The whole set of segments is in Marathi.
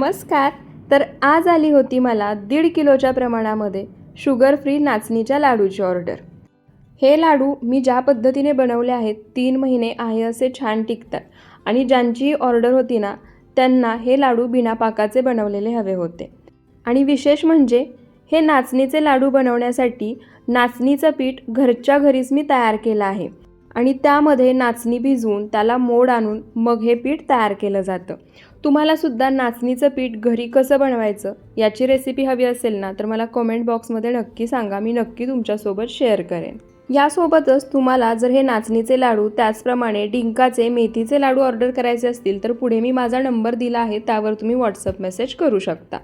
नमस्कार. तर आज आली होती मला दीड किलोच्या प्रमाणामध्ये शुगर फ्री नाचणीच्या लाडूची ऑर्डर हे लाडू मी ज्या पद्धतीने बनवले आहेत तीन महिने आहे असे छान टिकतात. आणि ज्यांची ऑर्डर होती ना त्यांना हे लाडू बिना पाकाचे बनवलेले हवे होते. आणि विशेष म्हणजे हे नाचणीचे लाडू बनवण्यासाठी नाचणीचं पीठ घरच्या घरीच मी तयार केलं आहे. आणि त्यामध्ये नाचणी भिजवून त्याला मोड आणून मग हे पीठ तयार केलं जातं. तुम्हालासुद्धा नाचणीचं पीठ घरी कसं बनवायचं याची रेसिपी हवी असेल ना तर मला कमेंट बॉक्समध्ये नक्की सांगा. मी नक्की तुमच्यासोबत शेअर करेन. यासोबतच तुम्हाला जर हे नाचणीचे लाडू त्याचप्रमाणे डिंकाचे मेथीचे लाडू ऑर्डर करायचे असतील तर पुढे मी माझा नंबर दिला आहे त्यावर तुम्ही व्हॉट्सअप मेसेज करू शकता.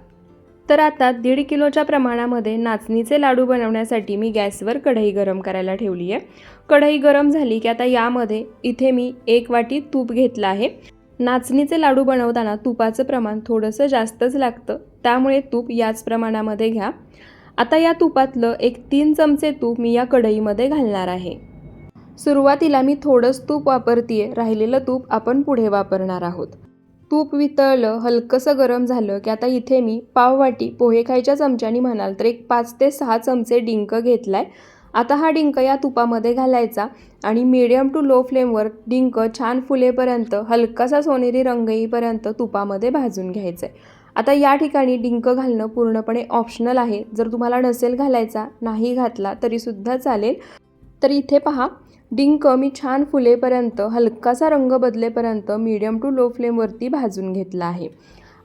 तर आता दीड किलोच्या प्रमाणामध्ये नाचणीचे लाडू बनवण्यासाठी मी गॅसवर कढई गरम करायला ठेवली आहे. कढई गरम झाली की आता यामध्ये इथे मी एक वाटी तूप घेतलं आहे. नाचणीचे लाडू बनवताना तुपाचं प्रमाण थोडंसं जास्तच लागतं त्यामुळे तूप याच प्रमाणामध्ये घ्या. आता या तुपातलं एक तीन चमचे तूप मी या कढईमध्ये घालणार आहे. सुरुवातीला मी थोडंच तूप वापरतीये राहिलेलं तूप आपण पुढे वापरणार आहोत. तूप वितळलं हलकंसं गरम झालं की आता इथे मी पाववाटी पोहे खायच्या चमच्यानी म्हणाल तर एक पाच ते सहा चमचे डिंक घेतला आहे आता हा डिंक या तुपामध्ये घालायचा आणि मिडियम टू लो फ्लेमवर डिंक छान फुलेपर्यंत हलकासा सोनेरी रंग येईपर्यंत तुपामध्ये भाजून घ्यायचं आहे आता या ठिकाणी डिंक घालणं पूर्णपणे ऑप्शनल आहे. जर तुम्हाला नसेल घालायचा नाही घातला तरीसुद्धा चालेल. तर इथे पहा डिंक मी छान फुलेपर्यंत हलकासा रंग बदलेपर्यंत मीडियम टू लो फ्लेमवरती भाजून घेतला आहे.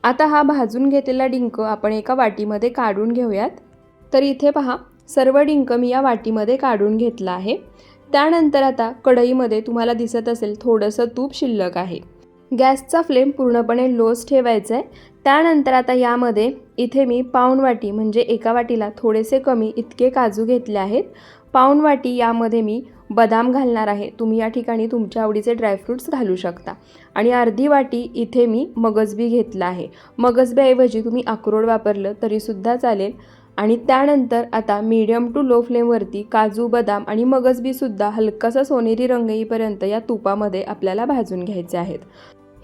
आता हा भाजून घेतलेला डिंक आपण एका वाटीमध्ये काढून घेऊयात. तर इथे पहा सर्व डिंक मी या वाटीमध्ये काढून घेतला आहे. त्यानंतर आता कढईमध्ये तुम्हाला दिसत असेल थोडंसं तूप शिल्लक आहे. गॅसचा फ्लेम पूर्णपणे लोच ठेवायचा आहे. त्यानंतर आता यामध्ये इथे मी पाऊण वाटी म्हणजे एका वाटीला थोडेसे कमी इतके काजू घेतले आहेत. पाऊण वाटी यामध्ये मी बदाम घालणार आहे. तुम्ही या ठिकाणी तुमच्या आवडीचे ड्रायफ्रूट्स घालू शकता. आणि अर्धी वाटी इथे मी मगजबी घेतला आहे. मगजब्याऐवजी तुम्ही अक्रोड वापरलं तरीसुद्धा चालेल. आणि त्यानंतर आता मीडियम टू लो फ्लेमवरती काजू बदाम आणि मगजबीसुद्धा हलकासा सोनेरी रंग येईपर्यंत या तुपामध्ये आपल्याला भाजून घ्यायचे आहेत.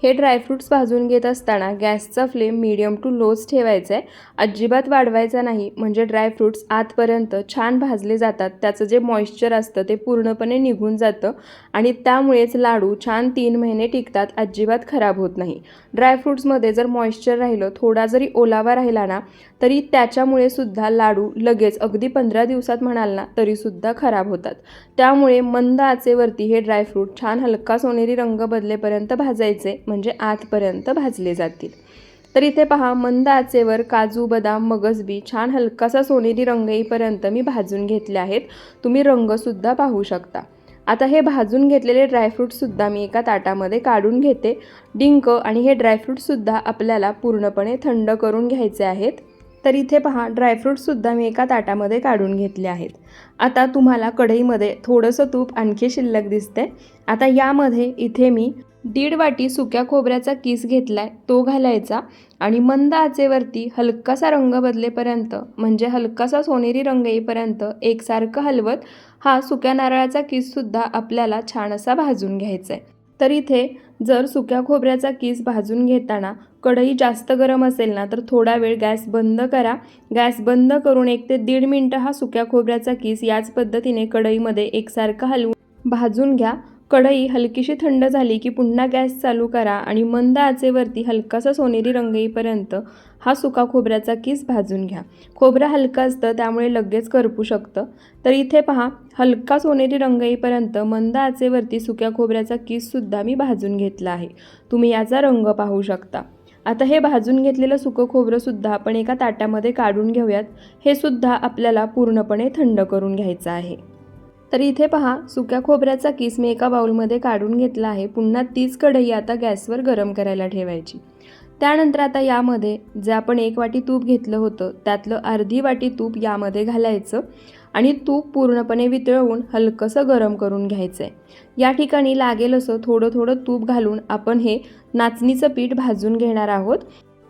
हे ड्रायफ्रूट्स भाजून घेत असताना गॅसचा फ्लेम मीडियम टू लोच ठेवायचा आहे अजिबात वाढवायचा नाही. म्हणजे ड्रायफ्रूट्स आतपर्यंत छान भाजले जातात. त्याचं जे मॉइश्चर असतं ते पूर्णपणे निघून जातं. आणि त्यामुळेच लाडू छान तीन महिने टिकतात. अजिबात खराब होत नाही. ड्रायफ्रूट्समध्ये जर मॉइश्चर राहिलं थोडा जरी ओलावा राहिला ना तरी त्याच्यामुळे सुद्धा लाडू लगेच अगदी पंधरा दिवसात म्हणाल ना तरीसुद्धा खराब होतात. त्यामुळे मंद आचेवरती हे ड्रायफ्रूट छान हलका सोनेरी रंग बदलेपर्यंत भाजायचे. म्हणजे आतपर्यंत भाजले जातील. तर इथे पहा मंद आचेवर काजू बदाम मगजबी छान हलकासा सोनेरी रंग येईपर्यंत मी भाजून घेतले आहेत. तुम्ही रंगसुद्धा पाहू शकता. आता हे भाजून घेतलेले ड्रायफ्रूटसुद्धा मी एका ताटामध्ये काढून घेते. डिंक आणि हे ड्रायफ्रूटसुद्धा आपल्याला पूर्णपणे थंड करून घ्यायचे आहेत. तर इथे पहा ड्रायफ्रूटसुद्धा मी एका ताटामध्ये काढून घेतले आहेत. आता तुम्हाला कढईमध्ये थोडंसं तूप आणखी शिल्लक दिसते. आता यामध्ये इथे मी दीड वाटी सुक्या खोबऱ्याचा किस घेतला आहे तो घालायचा आणि मंद आचेवरती हलकासा रंग बदलेपर्यंत म्हणजे हलकासा सोनेरी रंग येईपर्यंत एकसारखं हलवत हा सुक्या नारळाचा किससुद्धा आपल्याला छान असा भाजून घ्यायचा आहे तर इथे जर सुक्या खोबऱ्याचा किस भाजून घेताना कढई जास्त गरम असेल ना तर थोडा वेळ गॅस बंद करा. गॅस बंद करून एक ते दीड मिनटं हा सुक्या खोबऱ्याचा किस याच पद्धतीने कढईमध्ये एकसारखं हलवून भाजून घ्या. कढई हलकीशी थंड झाली की पुन्हा गॅस चालू करा आणि मंद आचेवरती हलकासा सोनेरी रंग येईपर्यंत हा सुका खोबऱ्याचा किस भाजून घ्या. खोबरं हलकं असतं त्यामुळे लगेच करपू शकतं. तर इथे पहा हलका सोनेरी रंग येईपर्यंत मंद आचेवरती सुक्या खोबऱ्याचा किससुद्धा मी भाजून घेतला आहे. तुम्ही याचा रंग पाहू शकता. आता हे भाजून घेतलेलं सुकं खोबरंसुद्धा आपण एका ताटामध्ये काढून घेऊयात. हे सुद्धा आपल्याला पूर्णपणे थंड करून घ्यायचं आहे. तर इथे पहा सुक्या खोबऱ्याचा किस मी एका बाउलमध्ये काढून घेतला आहे. पुन्हा तीच कढई आता गॅसवर गरम करायला ठेवायची. त्यानंतर आता यामध्ये जे आपण एक वाटी तूप घेतलं होतं त्यातलं अर्धी वाटी तूप यामध्ये घालायचं आणि तूप पूर्णपणे वितळवून हलकंसं गरम करून घ्यायचं आहे या ठिकाणी लागेल असं थोडं थोडं तूप घालून आपण हे नाचणीचं पीठ भाजून घेणार आहोत.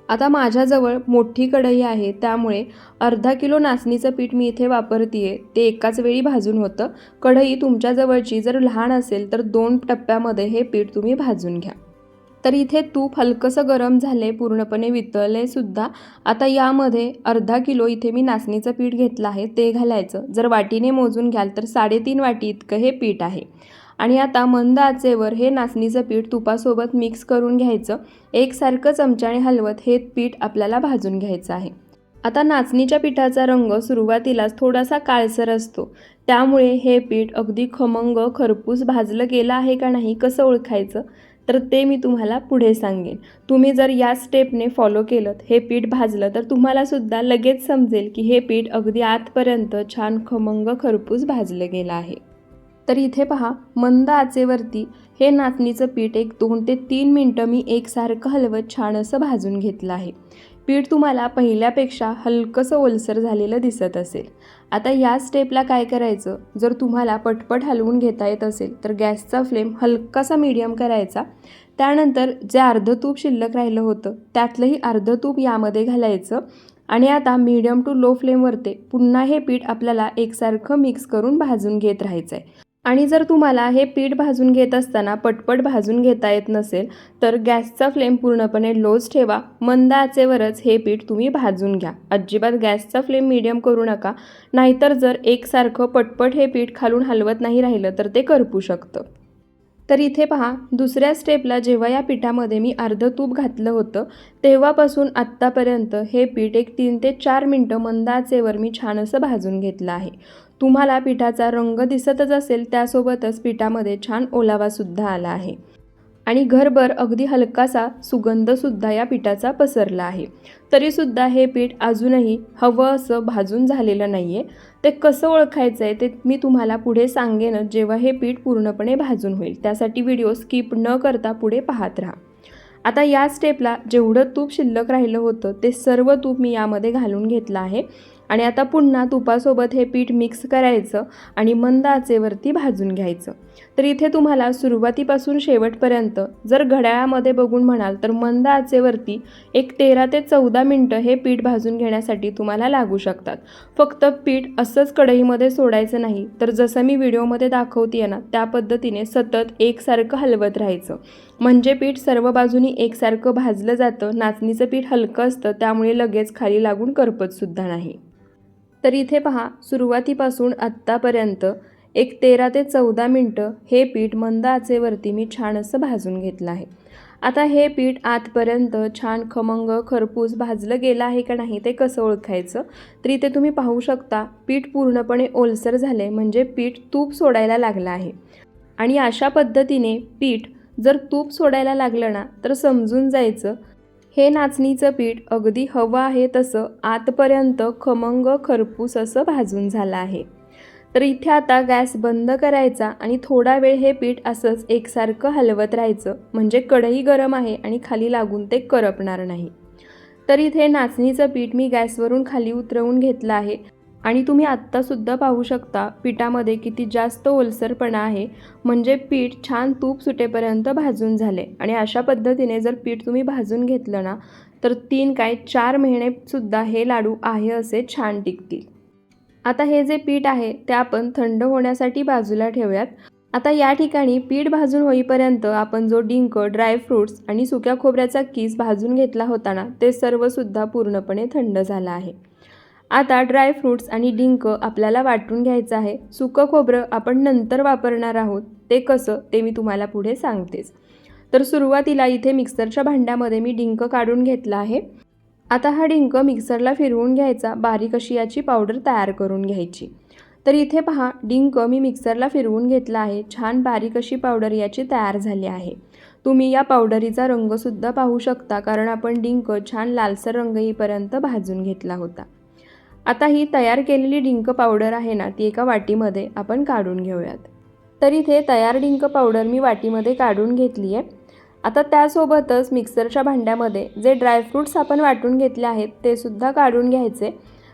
आता माझ्याजवळ मोठी कढई आहे त्यामुळे अर्धा किलो नाचणीचं पीठ मी इथे वापरते ते एकाच वेळी भाजून होतं. कढई तुमच्याजवळची जर लहान असेल तर दोन टप्प्यामध्ये हे पीठ तुम्ही भाजून घ्या. तर इथे तूप हलकंसं गरम झाले पूर्णपणे वितळले सुद्धा. आता यामध्ये अर्धा किलो इथे मी नाचणीचं पीठ घेतलं आहे ते घालायचं. जर वाटीने मोजून घ्याल तर साडेतीन वाटी इतकं हे पीठ आहे. आणि आता मंद आचेवर हे नाचणीचं पीठ तुपासोबत मिक्स करून घ्यायचं. एकसारखं चमच्याने हलवत हे पीठ आपल्याला भाजून घ्यायचं आहे. आता नाचणीच्या पिठाचा रंग सुरुवातीलाच थोडासा काळसर असतो. त्यामुळे हे पीठ अगदी खमंग खरपूस भाजलं गेलं आहे का नाही कसं ओळखायचं? तर ते मी तुम्हाला पुढे सांगेन. तुम्ही जर या स्टेपने फॉलो केलं हे पीठ भाजलं तर तुम्हालासुद्धा लगेच समजेल की हे पीठ अगदी आतपर्यंत छान खमंग खरपूस भाजलं गेलं आहे. तर इथे पहा मंद आचेवरती हे नाचणीचं पीठ एक दोन ते तीन मिनटं मी एकसारखं हलवत छान असं भाजून घेतलं आहे. पीठ तुम्हाला पहिल्यापेक्षा हलकंसं ओलसर झालेलं दिसत असेल. आता या स्टेपला काय करायचं? जर तुम्हाला पटपट हलवून घेता येत असेल तर गॅसचा फ्लेम हलकासा मीडियम करायचा. त्यानंतर जे अर्धं तूप शिल्लक राहिलं होतं त्यातलंही अर्धं तूप यामध्ये घालायचं. आणि आता मीडियम टू लो फ्लेमवरती पुन्हा हे पीठ आपल्याला एकसारखं मिक्स करून भाजून घेत राहायचं आहे आणि जर तुम्हाला हे पीठ भाजून घेत असताना पटपट भाजून घेता येत नसेल तर गॅसचा फ्लेम पूर्णपणे लोज ठेवा. मंद आचेवरच हे पीठ तुम्ही भाजून घ्या. अजिबात गॅसचा फ्लेम मीडियम करू नका. नाहीतर जर एकसारखं पटपट हे पीठ खालून हलवत नाही राहिलं तर ते करपू शकतं. तर इथे पहा दुसऱ्या स्टेपला जेव्हा या पिठामध्ये मी अर्धं तूप घातलं होतं तेव्हापासून आत्तापर्यंत हे पीठ एक तीन ते चार मिनटं मंदाचेवर मी छान असं भाजून घेतलं आहे. तुम्हाला पिठाचा रंग दिसतच असेल त्यासोबतच पिठामध्ये छान ओलावासुद्धा आला आहे. आणि घरभर अगदी हलकासा सुगंधसुद्धा या पिठाचा पसरला आहे. तरीसुद्धा हे पीठ अजूनही हवं असं भाजून झालेलं नाही आहे ते कसं ओळखायचं आहे ते मी तुम्हाला पुढे सांगेनच जेव्हा हे पीठ पूर्णपणे भाजून होईल. त्यासाठी व्हिडिओ स्किप न करता पुढे पाहत राहा. आता या स्टेपला जेवढं तूप शिल्लक राहिलं होतं ते सर्व तूप मी यामध्ये घालून घेतलं आहे. आणि आता पुन्हा तुपासोबत हे पीठ मिक्स करायचं आणि मंद आचेवरती भाजून घ्यायचं. तर इथे तुम्हाला सुरुवातीपासून शेवटपर्यंत जर घड्याळामध्ये बघून म्हणाल तर मंद आचेवरती एक तेरा ते चौदा मिनटं हे पीठ भाजून घेण्यासाठी तुम्हाला लागू शकतात. फक्त पीठ असंच कढईमध्ये सोडायचं नाही तर जसं मी व्हिडिओमध्ये दाखवते ना त्या पद्धतीने सतत एकसारखं हलवत राहायचं. म्हणजे पीठ सर्व बाजूनी एकसारखं भाजलं जातं नाचणीचं पीठ हलकं असतं त्यामुळे लगेच खाली लागून करपतसुद्धा नाही. तर इथे पहा सुरुवातीपासून आत्तापर्यंत एक तेरा ते चौदा मिनटं हे पीठ मंद आचेवरती मी छान असं भाजून घेतलं आहे. आता हे पीठ आतपर्यंत छान खमंग खरपूस भाजलं गेलं आहे का नाही ते कसं ओळखायचं? तर इथे तुम्ही पाहू शकता पीठ पूर्णपणे ओलसर झाले म्हणजे पीठ तूप सोडायला लागलं आहे. आणि अशा पद्धतीने पीठ जर तूप सोडायला लागलं ना तर समजून जायचं हे नाचणीचं पीठ अगदी हवं आहे तसं आतपर्यंत खमंग खरपूस असं भाजून झालं आहे. तर इथे आता गॅस बंद करायचा आणि थोडा वेळ हे पीठ असंच एकसारखं हलवत राहायचं. म्हणजे कढई गरम आहे आणि खाली लागून ते करपणार नाही. तर इथे नाचणीचं पीठ मी गॅसवरून खाली उतरवून घेतलं आहे. आणि तुम्ही आत्तासुद्धा पाहू शकता पिठामध्ये किती जास्त ओलसरपणा आहे. म्हणजे पीठ छान तूप सुटेपर्यंत भाजून झाले. आणि अशा पद्धतीने जर पीठ तुम्ही भाजून घेतलं ना तर तीन काय चार महिनेसुद्धा हे लाडू आहे असे छान टिकतील. आता हे जे पीठ आहे ते आपण थंड होण्यासाठी बाजूला ठेवूयात. आता या ठिकाणी पीठ भाजून होईपर्यंत आपण जो डिंक ड्रायफ्रूट्स आणि सुक्या खोबऱ्याचा कीस भाजून घेतला होता ना ते सर्वसुद्धा पूर्णपणे थंड झालं आहे. आता ड्रायफ्रूट्स आणि डिंक आपल्याला वाटून घ्यायचं आहे. सुकं खोबरं आपण नंतर वापरणार आहोत. ते कसं ते मी तुम्हाला पुढे सांगतेच. तर सुरुवातीला इथे मिक्सरच्या भांड्यामध्ये मी डिंक काढून घेतला आहे. आता हा डिंक मिक्सरला फिरवून घ्यायचा. बारीक अशी याची पावडर तयार करून घ्यायची. तर इथे पहा डिंक मी मिक्सरला फिरवून घेतला आहे. छान बारीक अशी पावडर याची तयार झाली आहे. तुम्ही या पावडरीचा रंगसुद्धा पाहू शकता कारण आपण डिंक छान लालसर रंग येईपर्यंत भाजून घेतला होता. आता ही तयार केलेली डिंक पावडर आहे ना ती एका वाटीमध्ये आपण काढून घेऊयात. तर इथे तयार डिंक पावडर मी वाटीमध्ये काढून घेतली आहे. आता त्यासोबतच मिक्सरच्या भांड्यामध्ये जे ड्रायफ्रूट्स आपण वाटून घेतले आहेत ते सुद्धा काढून घ्यायचे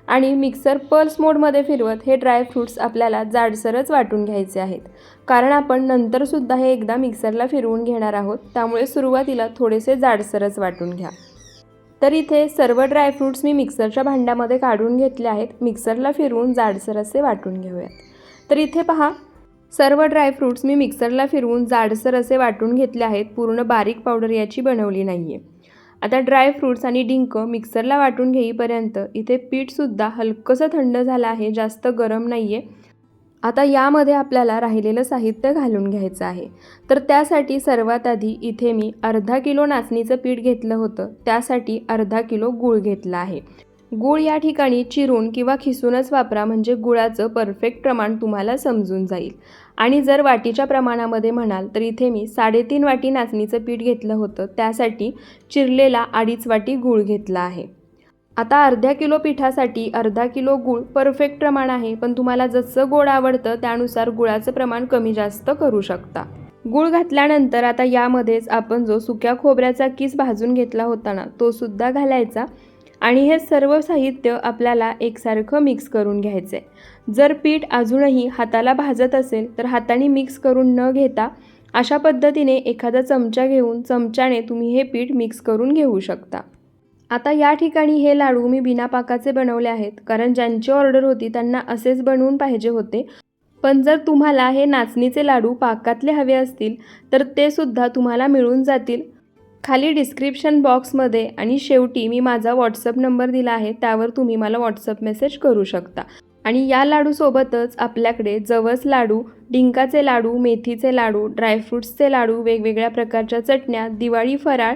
आणि मिक्सर पल्स मोडमध्ये फिरवत हे ड्रायफ्रूट्स आपल्याला जाडसरच वाटून घ्यायचे आहेत. कारण आपण नंतरसुद्धा हे एकदा मिक्सरला फिरवून घेणार आहोत त्यामुळे सुरुवातीला थोडेसे जाडसरच वाटून घ्या. तर इथे सर्व ड्रायफ्रूट्स मी मिक्सरच्या भांड्यामध्ये काढून घेतले आहेत. मिक्सरला फिरवून जाडसर असे वाटून घेऊयात. तर इथे पहा सर्व ड्रायफ्रूट्स मी मिक्सरला फिरवून जाडसर असे वाटून घेतले आहेत. पूर्ण बारीक पावडर याची बनवली नाही आहे आता ड्रायफ्रूट्स आणि डिंक मिक्सरला वाटून घेईपर्यंत इथे पीठसुद्धा हलकंसं थंड झालं आहे. जास्त गरम नाही आहे आता यामध्ये आपल्याला राहिलेलं साहित्य घालून घ्यायचं आहे. तर त्यासाठी सर्वात आधी इथे मी अर्धा किलो नाचणीचं पीठ घेतलं होतं. त्यासाठी अर्धा किलो गूळ घेतला आहे. गूळ या ठिकाणी चिरून किंवा खिसूनच वापरा म्हणजे गुळाचं परफेक्ट प्रमाण तुम्हाला समजून जाईल. आणि जर वाटीच्या प्रमाणामध्ये म्हणाल तर इथे मी साडेतीन वाटी नाचणीचं पीठ घेतलं होतं. त्यासाठी चिरलेला अडीच वाटी गूळ घेतला आहे. आता अर्ध्या किलो पिठासाठी अर्धा किलो गूळ परफेक्ट प्रमाण आहे पण तुम्हाला जसं गोड आवडतं त्यानुसार गुळाचं प्रमाण कमी जास्त करू शकता. गूळ घातल्यानंतर आता यामध्येच आपण जो सुक्या खोबऱ्याचा किस भाजून घेतला होता ना तो सुद्धा घालायचा आणि हे सर्व साहित्य आपल्याला एकसारखं मिक्स करून घ्यायचं आहे जर पीठ अजूनही हाताला भाजत असेल तर हाताने मिक्स करून न घेता अशा पद्धतीने एखादा चमचा घेऊन चमच्याने तुम्ही हे पीठ मिक्स करून घेऊ शकता. आता या ठिकाणी हे लाडू मी बिना पाकाचे बनवले आहेत. कारण ज्यांची ऑर्डर होती त्यांना असेच बनवून पाहिजे होते. पण जर तुम्हाला हे नाचणीचे लाडू पाकातले हवे असतील तर ते सुद्धा तुम्हाला मिळून जातील. खाली डिस्क्रिप्शन बॉक्समध्ये आणि शेवटी मी माझा व्हॉट्सअप नंबर दिला आहे त्यावर तुम्ही मला व्हॉट्सअप मेसेज करू शकता. आणि या लाडूसोबतच आपल्याकडे जवस लाडू डिंकाचे लाडू मेथीचे लाडू ड्रायफ्रूट्सचे लाडू वेगवेगळ्या प्रकारच्या चटण्या दिवाळी फराळ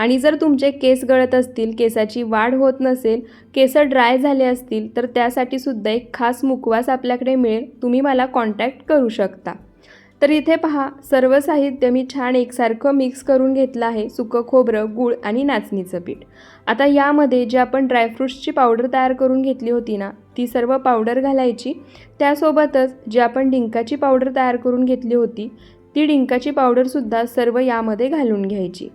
आणि जर तुमचे केस गळत असतील केसाची वाढ होत नसेल केस ड्राय झाले असतील तर त्यासाठी सुद्धा एक खास मुखवास आपल्याकडे मिळेल. तुम्ही मला कॉन्टॅक्ट करू शकता. तर इथे पहा सर्व साहित्य मी छान एकसारखं मिक्स करून घेतलं आहे सुकं खोबरं गूळ आणि नाचणीचं पीठ. आता यामध्ये जे आपण ड्रायफ्रूट्सची पावडर तयार करून घेतली होती ना ती सर्व पावडर घालायची. त्यासोबतच जी आपण डिंकाची पावडर तयार करून घेतली होती ती डिंकाची पावडरसुद्धा सर्व यामध्ये घालून घ्यायची.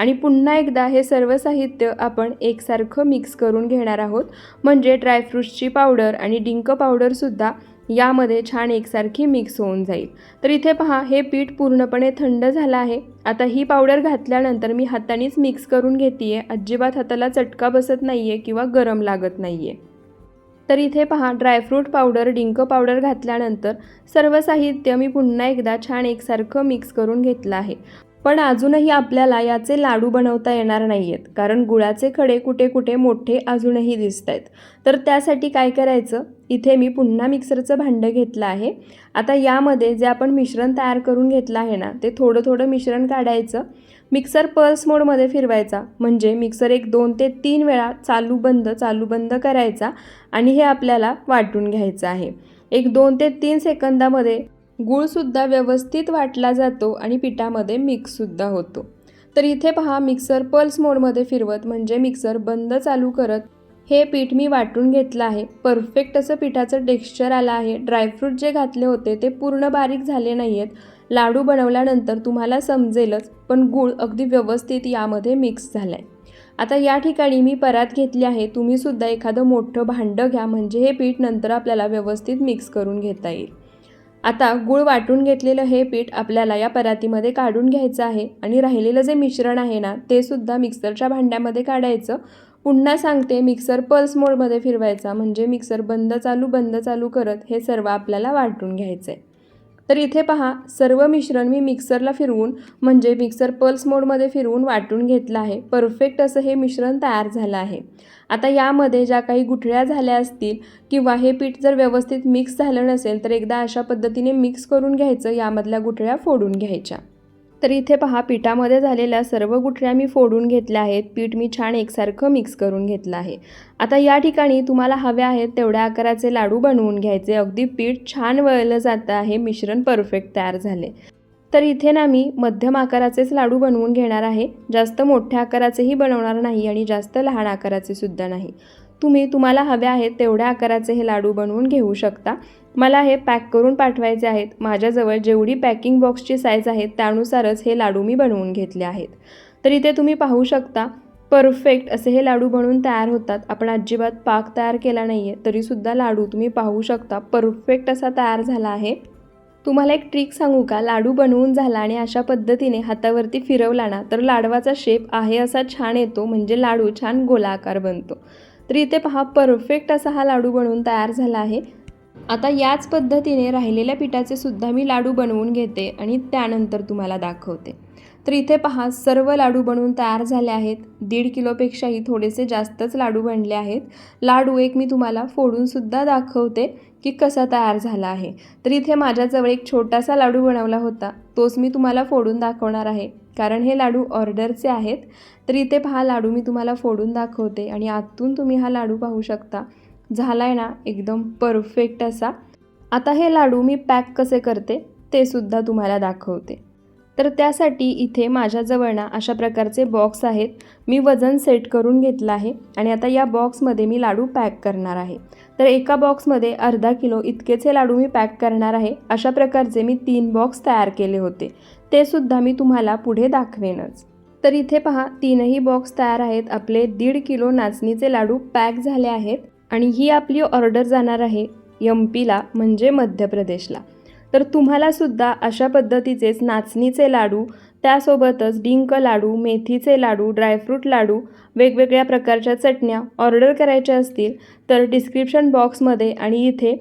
आणि पुन्हा एकदा हे सर्व साहित्य आपण एकसारखं मिक्स करून घेणार आहोत. म्हणजे ड्रायफ्रूट्सची पावडर आणि डिंक पावडरसुद्धा यामध्ये छान एकसारखी मिक्स होऊन जाईल. तर इथे पहा हे पीठ पूर्णपणे थंड झालं आहे. आता ही पावडर घातल्यानंतर मी हातानेच मिक्स करून घेते आहे अजिबात हाताला चटका बसत नाही आहे किंवा गरम लागत नाही आहे तर इथे पहा ड्रायफ्रूट पावडर डिंक पावडर घातल्यानंतर सर्व साहित्य मी पुन्हा एकदा छान एकसारखं मिक्स करून घेतलं आहे. पण अजूनही आपल्याला याचे लाडू बनवता येणार नाही आहेत कारण गुळाचे खडे कुठे कुठे मोठे अजूनही दिसत आहेत तर त्यासाठी काय करायचं? इथे मी पुन्हा मिक्सरचं भांडं घेतलं आहे. आता यामध्ये जे आपण मिश्रण तयार करून घेतलं आहे ना ते थोडं थोडं मिश्रण काढायचं. मिक्सर पल्स मोडमध्ये फिरवायचा म्हणजे मिक्सर एक दोन ते तीन वेळा चालू बंद चालू बंद करायचा आणि हे आपल्याला वाटून घ्यायचं आहे. एक दोन ते तीन सेकंदामध्ये गूळसुद्धा व्यवस्थित वाटला जातो आणि पिठामध्ये मिक्ससुद्धा होतो. तर इथे पहा मिक्सर पल्स मोडमध्ये फिरवत म्हणजे मिक्सर बंद चालू करत हे पीठ मी वाटून घेतलं आहे. परफेक्ट असं पिठाचं टेक्स्चर आलं आहे. ड्रायफ्रूट जे घातले होते ते पूर्ण बारीक झाले नाही आहेत लाडू बनवल्यानंतर तुम्हाला समजेलच पण गूळ अगदी व्यवस्थित यामध्ये मिक्स झाला आहे आता या ठिकाणी मी परात घेतली आहे. तुम्हीसुद्धा एखादं मोठं भांडं घ्या म्हणजे हे पीठ नंतर आपल्याला व्यवस्थित मिक्स करून घेता येईल. आता गूळ वाटून घेतलेलं हे पीठ आपल्याला या परातीमध्ये काढून घ्यायचं आहे आणि राहिलेलं जे मिश्रण आहे ना ते सुद्धा मिक्सरच्या भांड्यामध्ये काढायचं. पुन्हा सांगते मिक्सर पल्स मोडमध्ये फिरवायचा म्हणजे मिक्सर बंद चालू बंद चालू करत हे सर्व आपल्याला वाटून घ्यायचं आहे तर इथे पहा सर्व मिश्रण मी मिक्सरला फिरवून म्हणजे मिक्सर पल्स मोडमध्ये फिरवून वाटून घेतलं आहे. परफेक्ट असं हे मिश्रण तयार झालं आहे. आता यामध्ये ज्या काही गुठळ्या झाल्या असतील किंवा हे पीठ जर व्यवस्थित मिक्स झालं नसेल तर एकदा अशा पद्धतीने मिक्स करून घ्यायचं यामधल्या गुठळ्या फोडून घ्यायच्या. तर इथे पहा पिठामध्ये झालेल्या सर्व गुठळ्या मी फोडून घेतल्या आहेत. पीठ मी छान एकसारखं मिक्स करून घेतलं आहे. आता या ठिकाणी तुम्हाला हवे आहेत तेवढ्या आकाराचे लाडू बनवून घ्यायचे. अगदी पीठ छान वळलं जातं आहे. मिश्रण परफेक्ट तयार झाले. तर इथे ना मी मध्यम आकाराचेच लाडू बनवून घेणार आहे. जास्त मोठ्या आकाराचेही बनवणार नाही आणि जास्त लहान आकाराचे सुद्धा नाही. तुम्ही तुम्हाला हवे आहेत तेवढ्या आकाराचे हे लाडू बनवून घेऊ शकता. मला हे पॅक करून पाठवायचे आहेत. माझ्याजवळ जेवढी पॅकिंग बॉक्सची साईज आहेत त्यानुसारच हे लाडू मी बनवून घेतले आहेत. तर इथे तुम्ही पाहू शकता परफेक्ट असे हे लाडू बनवून तयार होतात. आपण अजिबात पाक तयार केला नाही आहे तरीसुद्धा लाडू तुम्ही पाहू शकता. परफेक्ट असा तयार झाला आहे. तुम्हाला एक ट्रिक सांगू का? लाडू बनवून झाला आणि अशा पद्धतीने हातावरती फिरवला ना तर लाडवाचा शेप आहे असा छान येतो म्हणजे लाडू छान गोलाकार बनतो. तर इथे पहा परफेक्ट असा हा लाडू बनवून तयार झाला आहे. आता याच पद्धतीने राहिलेल्या पिठाचे सुद्धा मी लाडू बनवून घेते आणि त्यानंतर तुम्हाला दाखवते. तर इथे पहा सर्व लाडू बनवून तयार झाले आहेत. दीड किलोपेक्षाही थोडेसे जास्तच लाडू बनले आहेत. लाडू एक मी तुम्हाला फोडूनसुद्धा दाखवते की कसा तयार झाला आहे. तर इथे माझ्याजवळ एक छोटासा लाडू बनवला होता. तोच मी तुम्हाला फोडून दाखवणार आहे. कारण हे लाडू ऑर्डरचे आहेत. तर इथे पहा लाडू मी तुम्हाला फोडून दाखवते आणि आतून तुम्ही हा लाडू पाहू शकता. झाला आहे ना एकदम परफेक्ट असा. आता हे लाडू मी पॅक कसे करते ते सुद्धा तुम्हाला दाखवते. तर त्यासाठी इथे माझ्याजवळ ना अशा प्रकारचे बॉक्स आहेत. मी वजन सेट करून घेतलं आहे आणि आता या बॉक्समध्ये मी लाडू पॅक करणार आहे. तर एका बॉक्समध्ये अर्धा किलो इतकेचे लाडू मी पॅक करणार आहे. अशा प्रकारचे मी तीन बॉक्स तयार केले होते. ते सुद्धा मी तुम्हाला पुढे दाखवेनच. तर इथे पहा तीनही बॉक्स तयार आहेत. आपले दीड किलो नाचणीचे लाडू पॅक झाले आहेत. आणि ही आपली ऑर्डर जाणार आहे यम पीला म्हणजे मध्य प्रदेशला. तर तुम्हालासुद्धा अशा पद्धतीचेच नाचणीचे लाडू त्यासोबतच डिंक लाडू मेथीचे लाडू ड्रायफ्रूट लाडू वेगवेगळ्या प्रकारच्या चटण्या ऑर्डर करायच्या असतील तर डिस्क्रिप्शन बॉक्समध्ये आणि इथे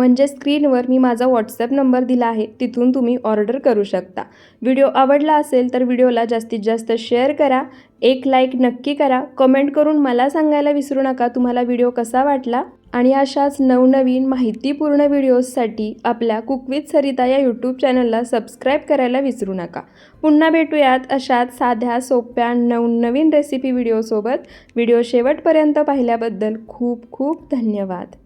म्हणजे स्क्रीनवर मी माझा व्हॉट्सअप नंबर दिला आहे तिथून तुम्ही ऑर्डर करू शकता. व्हिडिओ आवडला असेल तर व्हिडिओला जास्तीत जास्त शेअर करा एक लाईक नक्की करा. कमेंट करून मला सांगायला विसरू नका तुम्हाला व्हिडिओ कसा वाटला? आणि अशाच नवनवीन माहितीपूर्ण व्हिडिओजसाठी आपल्या कुकविथ सरिता या यूट्यूब चॅनलला सबस्क्राईब करायला विसरू नका. पुन्हा भेटूयात अशाच साध्या सोप्या नवनवीन रेसिपी व्हिडिओसोबत व्हिडिओ शेवटपर्यंत पाहिल्याबद्दल खूप खूप धन्यवाद.